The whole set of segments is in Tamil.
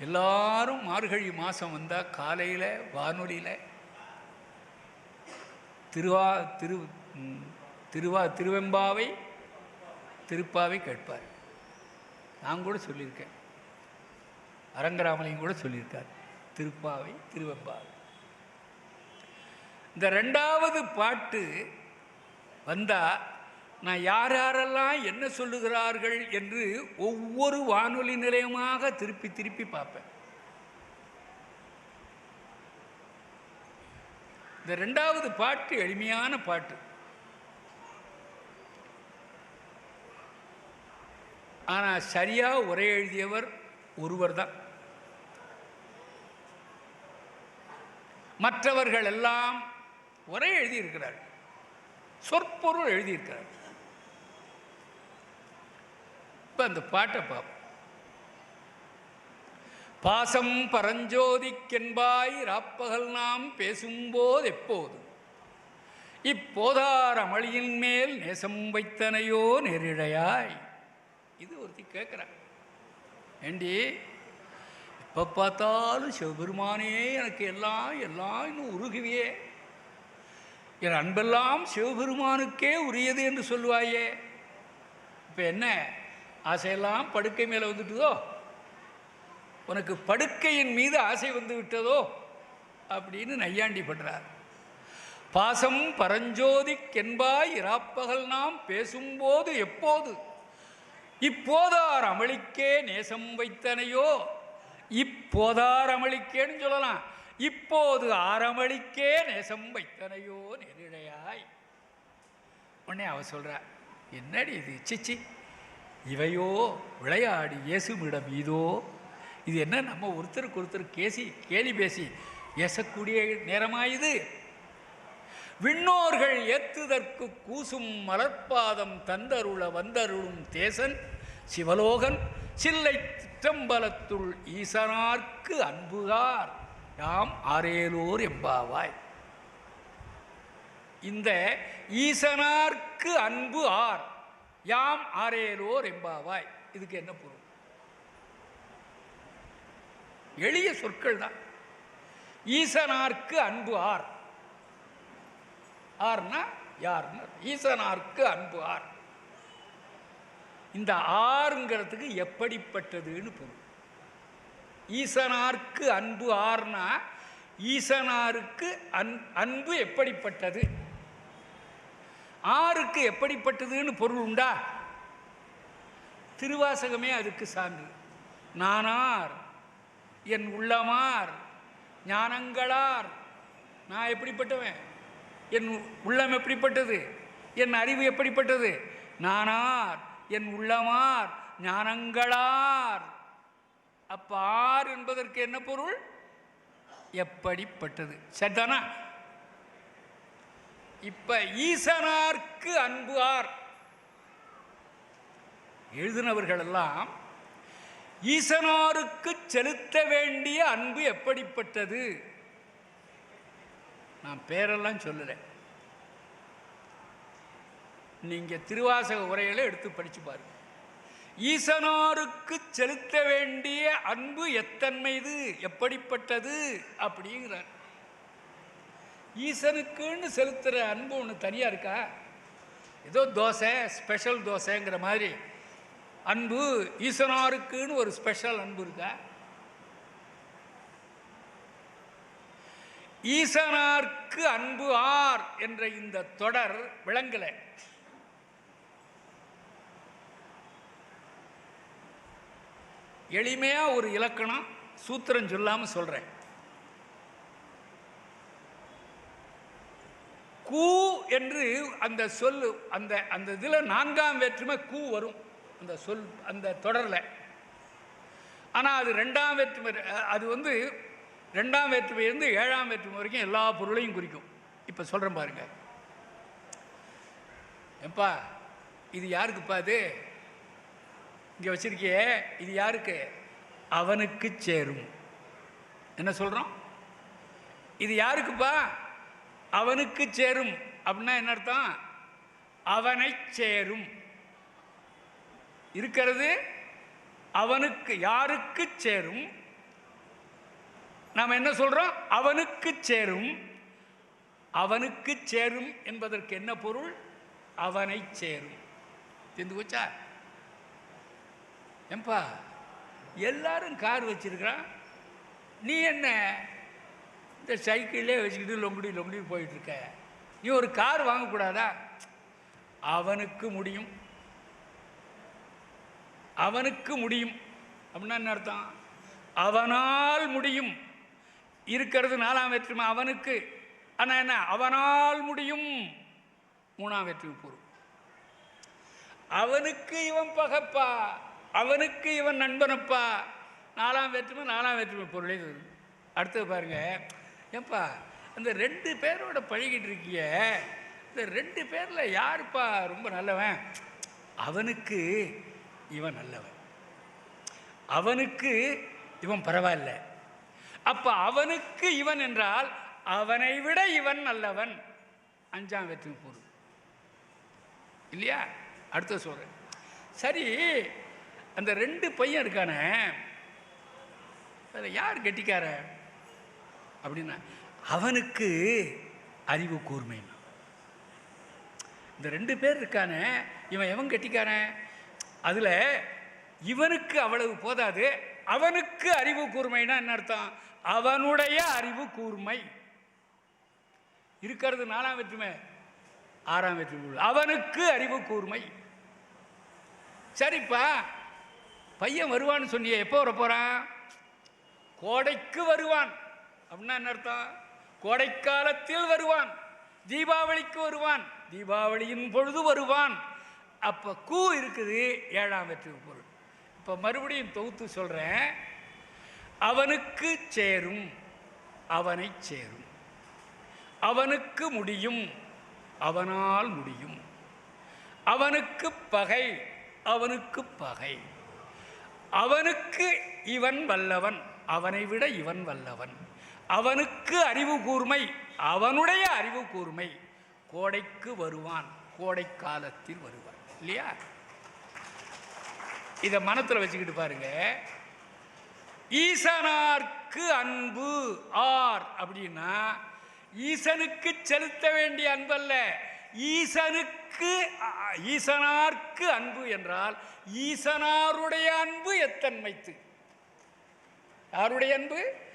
எல்லாரும் மார்கழி மாதம் வந்தால் காலையில் வானொலியில் திருவா திரு திருவா திருவெம்பாவை திருப்பாவை கேட்பார். நான் கூட சொல்லியிருக்கேன். அரங்கராமலையும் கூட சொல்லியிருக்கார். திருப்பாவை திருவெம்பாவை. இந்த ரெண்டாவது பாட்டு வந்தால் நான் யார் யாரெல்லாம் என்ன சொல்லுகிறார்கள் என்று ஒவ்வொரு வானொலி நிலையமாக திருப்பி திருப்பி பார்ப்பேன். இந்த ரெண்டாவது பாட்டு எளிமையான பாட்டு. ஆனால் சரியாக உரை எழுதியவர் ஒருவர் தான். மற்றவர்கள் எல்லாம் உரை எழுதியிருக்கிறார்கள். சொற்பொருள் எழுதியிருக்கிறார் இப்போ அந்த பாட்டை பார்ப்போம் பாசம் பரஞ்சோதிக்கென்பாய் ராப்பகல் நாம் பேசும்போது எப்போது? இப்போதார் அமளியின் மேல் நேசம் வைத்தனையோ நெரிழையாய். இது ஒருத்தி கேட்குறான் ஏண்டி எப்போ பார்த்தாலும் சிவபெருமானே எனக்கு எல்லாம் எல்லாம் இன்னும் உருகுவியே. என் அன்பெல்லாம் சிவபெருமானுக்கே உரியது என்று சொல்லுவாயே. இப்போ என்ன? ஆசையெல்லாம் படுக்கை மேலே வந்துட்டுதோ? உனக்கு படுக்கையின் மீது ஆசை வந்து விட்டதோ? அப்படின்னு நையாண்டி படுறார். பாசம் பரஞ்சோதிக்கென்பாய் இராப்பகல் நாம் பேசும்போது எப்போது? இப்போதார் அமளிக்கே நேசம் வைத்தனையோ? இப்போதார் அமளிக்கேன்னு சொல்லலாம். இப்போது ஆரமளிக்கே நேசம் வைத்தனையோ? நெருடையாய் உடனே அவ சொல்றா என்னடி இது? சிச்சி இவையோ விளையாடி இயேசுமிடம் இதோ. இது என்ன? நம்ம ஒருத்தருக்கு ஒருத்தர் கேசி கேலி பேசி ஏசக்கூடிய நேரமாயுது. விண்ணோர்கள் ஏத்துதற்கு கூசும் மலர்பாதம் தந்தருள வந்தருளும் தேசன் சிவலோகன் சில்லை திட்டம்பலத்துள் ஈசனார்க்கு அன்புகார். யாம் ஆரேலோர் எம்பாவாய். இந்த ஈசனார்க்கு அன்பு ஆர். யாம் ஆரேலோர் எம்பாவாய் இதுக்கு என்ன பொருள்? எளிய சொற்கள் தான். ஈசனார்க்கு அன்பு ஆர். ஆர்னா யார்னா ஈசனார்க்கு அன்பு ஆர். இந்த ஆறுங்கிறதுக்கு எப்படிப்பட்டதுன்னு பொருள். ஈசனார்க்கு அன்பு ஆர்னா ஈசனாருக்கு அன் அன்பு எப்படிப்பட்டது? ஆறுக்கு எப்படிப்பட்டதுன்னு பொருள் உண்டா? திருவாசகமே அதுக்கு சான்று. நானார் என் உள்ளமார் ஞானங்களார். நான் எப்படிப்பட்டவன்? என் உள்ளம் எப்படிப்பட்டது? என் அறிவு எப்படிப்பட்டது? நானார் என் உள்ளமார் ஞானங்களார். அப்போ ஆர் என்பதற்கு என்ன பொருள்? எப்படிப்பட்டது. சரிதானா? இப்ப ஈசனார்க்கு அன்பு ஆர். எழுதினவர்கள் எல்லாம் ஈசனாருக்கு செலுத்த வேண்டிய அன்பு எப்படிப்பட்டது? நான் பேரெல்லாம் சொல்லலை. நீங்க திருவாசக உரைகளை எடுத்து படிச்சு பாருங்க. ஈசனாருக்கு செலுத்த வேண்டிய அன்பு எத்தன்மைது? எப்படிப்பட்டது? அப்படிங்கிறார். ஈசனுக்குன்னு செலுத்துகிற அன்பு ஒன்று தனியாக இருக்கா? ஏதோ தோசை ஸ்பெஷல் தோசைங்கிற மாதிரி. அன்பு ஈசனாருக்குன்னு ஒரு ஸ்பெஷல் அன்பு இருக்கா? ஈசனார்க்கு அன்பு ஆர் என்ற இந்த தொடர் விளங்கலை. எளிமையாக ஒரு இலக்கணம் சூத்திரம் சொல்லாமல் சொல்கிறேன் கூ என்று அந்த சொல் அந்த அந்த இதில் நான்காம் வேற்றுமை கூ வரும். அந்த சொல் அந்த தொடரில். ஆனால் அது ரெண்டாம் வேற்றுமை அது வந்து ரெண்டாம் வேற்றுமையிலிருந்து ஏழாம் வேற்றுமை வரைக்கும் எல்லா பொருளையும் குறிக்கும். இப்போ சொல்கிறேன் பாருங்க. எப்பா இது யாருக்குப்பா அது? இங்கே வச்சிருக்கியே இது யாருக்கு? அவனுக்கு சேரும். என்ன சொல்கிறோம் இது யாருக்குப்பா? அவனுக்கு சேரும். அப்படின்னா என்ன அர்த்தம்? அவனை சேரும். இருக்கிறது அவனுக்கு யாருக்கு சேரும்? நாம் என்ன சொல்கிறோம் அவனுக்கு சேரும். அவனுக்கு சேரும் என்பதற்கு என்ன பொருள்? அவனை சேரும். தெரிந்து போச்சா? ஏம்பா எல்லாரும் கார் வச்சிருக்கிறான். நீ என்ன? இந்த சைக்கிளே வச்சுக்கிட்டு லொங்குடி லொங்குடி போயிட்டுருக்க. நீ ஒரு கார் வாங்கக்கூடாதா? அவனுக்கு முடியும். அவனுக்கு முடியும். அப்படின்னா என்ன அர்த்தம்? அவனால் முடியும். இருக்கிறது நாலாம் வெற்றுமை அவனுக்கு. ஆனால் என்ன? அவனால் முடியும். மூணாம் வெற்றி பொருள் அவனுக்கு இவன் பகப்பா. அவனுக்கு இவன் நண்பனப்பா. நாலாம் வெற்றுமை நாலாம் வெற்றிமை பொருளே அடுத்தது பாருங்க. ஏப்பா அந்த ரெண்டு பேரோட பழகிட்டு இருக்கிய இந்த ரெண்டு பேரில் யாருப்பா ரொம்ப நல்லவன்? அவனுக்கு இவன் நல்லவன். அவனுக்கு இவன் பரவாயில்ல. அப்போ அவனுக்கு இவன் என்றால் அவனை விட இவன் நல்லவன். அஞ்சாம் வெற்றி பொருள் இல்லையா? அடுத்த சொல்கிறேன் சரி அந்த ரெண்டு பையன் இருக்கானே அதில் யார் கெட்டிக்காரன்? அப்படின்னா அவனுக்கு அறிவு கூர்மை. இந்த ரெண்டு பேர் இருக்கானே இவன் எவன் கட்டிக்காரன்? அதில் இவனுக்கு அவ்வளவு போதாது அவனுக்கு அறிவு கூர்மைனா என்ன அர்த்தம்? அவனுடைய அறிவு கூர்மை. இருக்கிறது நாலாம் வெற்றுமை ஆறாம் வெற்றி அவனுக்கு அறிவு கூர்மை. சரிப்பா பையன் வருவான்னு சொன்னியே எப்போ வர போகிறான் கோடைக்கு வருவான். அப்படின்னா என்ன அர்த்தம்? கோடைக்காலத்தில் வருவான் தீபாவளிக்கு வருவான் தீபாவளியின் பொழுது வருவான். அப்போ கூ இருக்குது ஏழாம் வெற்றி பொருள். இப்போ மறுபடியும் தொகுத்து சொல்கிறேன் அவனுக்கு சேரும் அவனை சேரும். அவனுக்கு முடியும் அவனால் முடியும். அவனுக்கு பகை அவனுக்கு பகை. அவனுக்கு இவன் வல்லவன் அவனை விட இவன் வல்லவன். அவனுக்கு அறிவு கூர்மை அவனுடைய அறிவு கூர்மை. கோடைக்கு வருவான் கோடை காலத்தில் வருவான் இல்லையா? இதை மனத்தில் வச்சுக்கிட்டு பாருங்க. ஈசனார்க்கு அன்பு ஆர் அப்படின்னா ஈசனுக்கு செலுத்த வேண்டிய அன்பல்ல. ஈசனுக்கு ஈசனார்க்கு அன்பு என்றால் ஈசனாருடைய அன்பு எத்தன்மைத்து? யாருடைய அன்பு?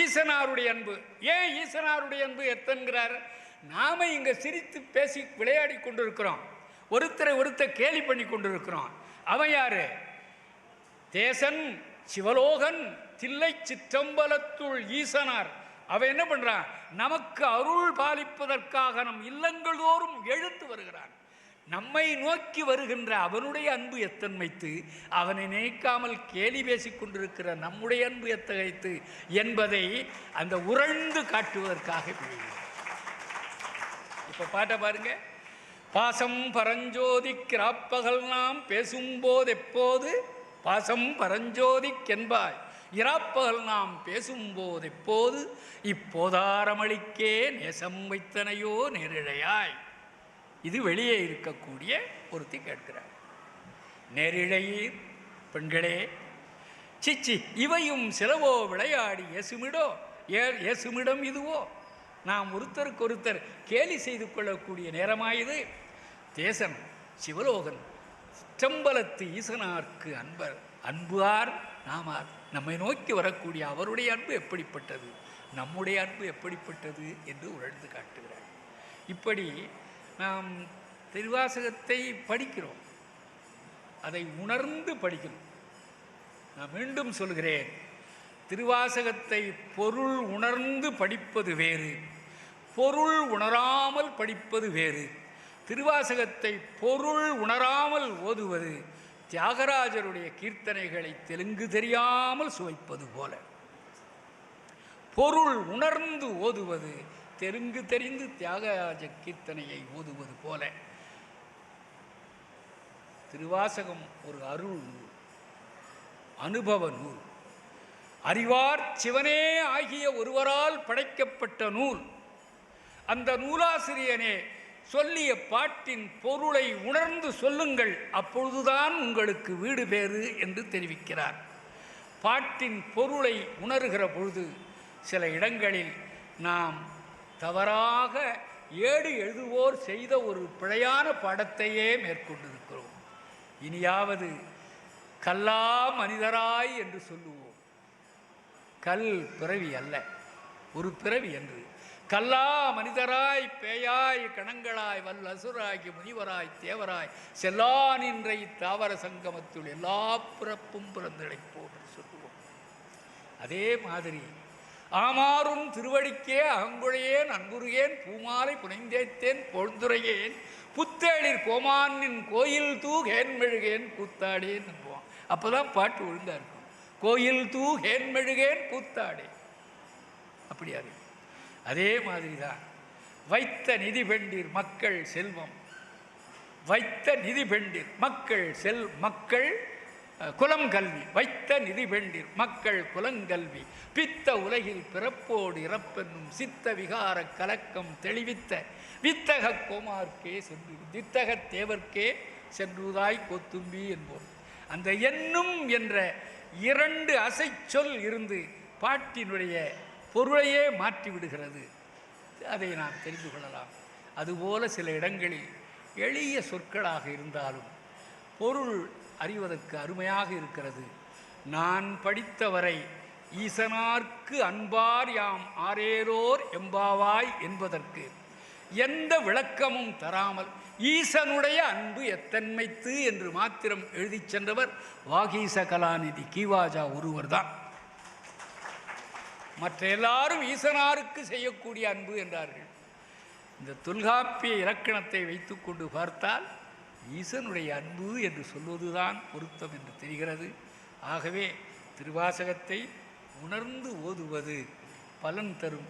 ஈசனாருடைய அன்பு. ஏன் ஈசனாருடைய அன்பு எத்தன்கிறார்? நாம இங்கே சிரித்து பேசி விளையாடி கொண்டிருக்கிறோம். ஒருத்தரை ஒருத்தர் கேலி பண்ணி கொண்டிருக்கிறோம். அவன் யார்? தேசன் சிவலோகன் தில்லை சிற்றம்பலத்துள் ஈசனார். அவன் என்ன பண்ணுறான் நமக்கு அருள் பாலிப்பதற்காக நம் இல்லங்கள் தோறும் எழுத்து வருகிறான். நம்மை நோக்கி வருகின்ற அவனுடைய அன்பு எத்தன்மைத்து அவனை நினைக்காமல் கேலி பேசிக் கொண்டிருக்கிற நம்முடைய அன்பு எத்தகைத்து என்பதை அந்த உரழ்ந்து காட்டுவதற்காக விழுகிறான் இப்ப பாட்டை பாருங்க. பாசம் பரஞ்சோதி கிராப்பகல் நாம் பேசும்போது எப்போது? பாசம் பரஞ்சோதிக்கென்பாய் இராப்பகல் நாம் பேசும்போது எப்போது? இப்போதாரமளிக்கே நேசம் வைத்தனையோ நேரிழையாய். இது வெளியே இருக்கக்கூடிய ஒருத்தி கேட்கிறார். நெரிழையீர் பெண்களே. சிச்சி இவையும் சிலவோ விளையாடி எசுமிடோ ஏ எசுமிடம் இதுவோ? நாம் ஒருத்தருக்கு ஒருத்தர் கேலி செய்து கொள்ளக்கூடிய நேரமாயுது. தேசன் சிவலோகன் சிற்றம்பலத்து ஈசனார்க்கு அன்பர் அன்புவார் நாமார். நம்மை நோக்கி வரக்கூடிய அவருடைய அன்பு எப்படிப்பட்டது? நம்முடைய அன்பு எப்படிப்பட்டது? என்று உணர்ந்து காட்டுகிறார். இப்படி நாம் திருவாசகத்தை படிக்கிறோம். அதை உணர்ந்து படிக்கணும். நான் மீண்டும் சொல்கிறேன் திருவாசகத்தை பொருள் உணர்ந்து படிப்பது வேறு பொருள் உணராமல் படிப்பது வேறு திருவாசகத்தை பொருள் உணராமல் ஓதுவது தியாகராஜருடைய கீர்த்தனைகளை தெலுங்கு தெரியாமல் சுவைப்பது போல. பொருள் உணர்ந்து ஓதுவது தெலுங்கு தெரிந்து தியாகராஜ கீர்த்தனையை ஓதுவது போல. திருவாசகம் ஒரு அருள் நூல் அனுபவ நூல் அறிவார் சிவனே ஆகிய ஒருவரால் படைக்கப்பட்ட நூல். அந்த நூலாசிரியனே சொல்லிய பாட்டின் பொருளை உணர்ந்து சொல்லுங்கள் அப்பொழுதுதான் உங்களுக்கு வீடு பேறு என்று தெரிவிக்கிறார். பாட்டின் பொருளை உணர்கிற பொழுது சில இடங்களில் நாம் தவறாக ஏடு எழுதுவோர் செய்த ஒரு பிழையான படத்தையே மேற்கொண்டிருக்கிறோம். இனியாவது கல்லா மனிதராய் என்று சொல்லுவோம். கல் பிறவி அல்ல ஒரு பிறவி என்று. கல்லா மனிதராய் பேயாய் கணங்களாய் வல் அசுராகி முனிவராய் தேவராய் செல்லானின்றை தாவர சங்கமத்துள் எல்லா பிறப்பும் பிறந்திழைப்போம் என்று சொல்லுவோம். அதே மாதிரி ஆமாறும் திருவடிக்கே அகங்குழையேன் அன்புருகேன் பூமாலை புனைந்தேத்தேன் பொழுந்துரையேன் புத்தேளிர் கோமானின் கோயில் தூ ஹேன்மெழுகேன் கூத்தாடேன் என்போம். அப்போ தான் பாட்டு ஒழுங்காக இருக்கும். கோயில் தூ ஹேன்மெழுகேன் கூத்தாடே அப்படியா இருக்கு. அதே மாதிரி தான் வைத்த நிதி பெண்டீர் மக்கள் செல்வம். வைத்த நிதி பெண்டீர் மக்கள் செல் மக்கள் குலம் கல்வி வைத்த நிதி பெண்டிர் மக்கள் குலங்கல்வி பித்த உலகில் பிறப்போடு இறப்பென்னும் சித்த விகார கலக்கம் தெளிவித்த வித்தக கோமார்க்கே சென்று வித்தக தேவர்க்கே சென்றுதாய் கொத்தும்பி என்போம். அந்த என்னும் என்ற இரண்டு அசைச்சொல் இருந்து பாட்டினுடைய பொருளையே மாற்றிவிடுகிறது அதை நாம் தெரிந்து கொள்ளலாம். அதுபோல சில இடங்களில் எளிய சொற்களாக இருந்தாலும் பொருள் அறிவதற்கு அருமையாக இருக்கிறது. நான் படித்தவரை ஈசனார்க்கு அன்பார் யாம் ஆரேரோர் எம்பாவாய் என்பதற்கு எந்த விளக்கமும் தராமல் ஈசனுடைய அன்பு எத்தன்மைத்து என்று மாத்திரம் எழுதிச் சென்றவர் வாகீச கலாநிதி கீவாஜா ஒருவர்தான். மற்ற எல்லாரும் ஈசனாருக்கு செய்யக்கூடிய அன்பு என்றார்கள். இந்த தொல்காப்பிய இலக்கணத்தை வைத்துக்கொண்டு பார்த்தால் ஈசனுடைய அன்பு என்று சொல்வதுதான் பொருத்தம் என்று தெரிகிறது. ஆகவே திருவாசகத்தை உணர்ந்து ஓதுவது பலன் தரும்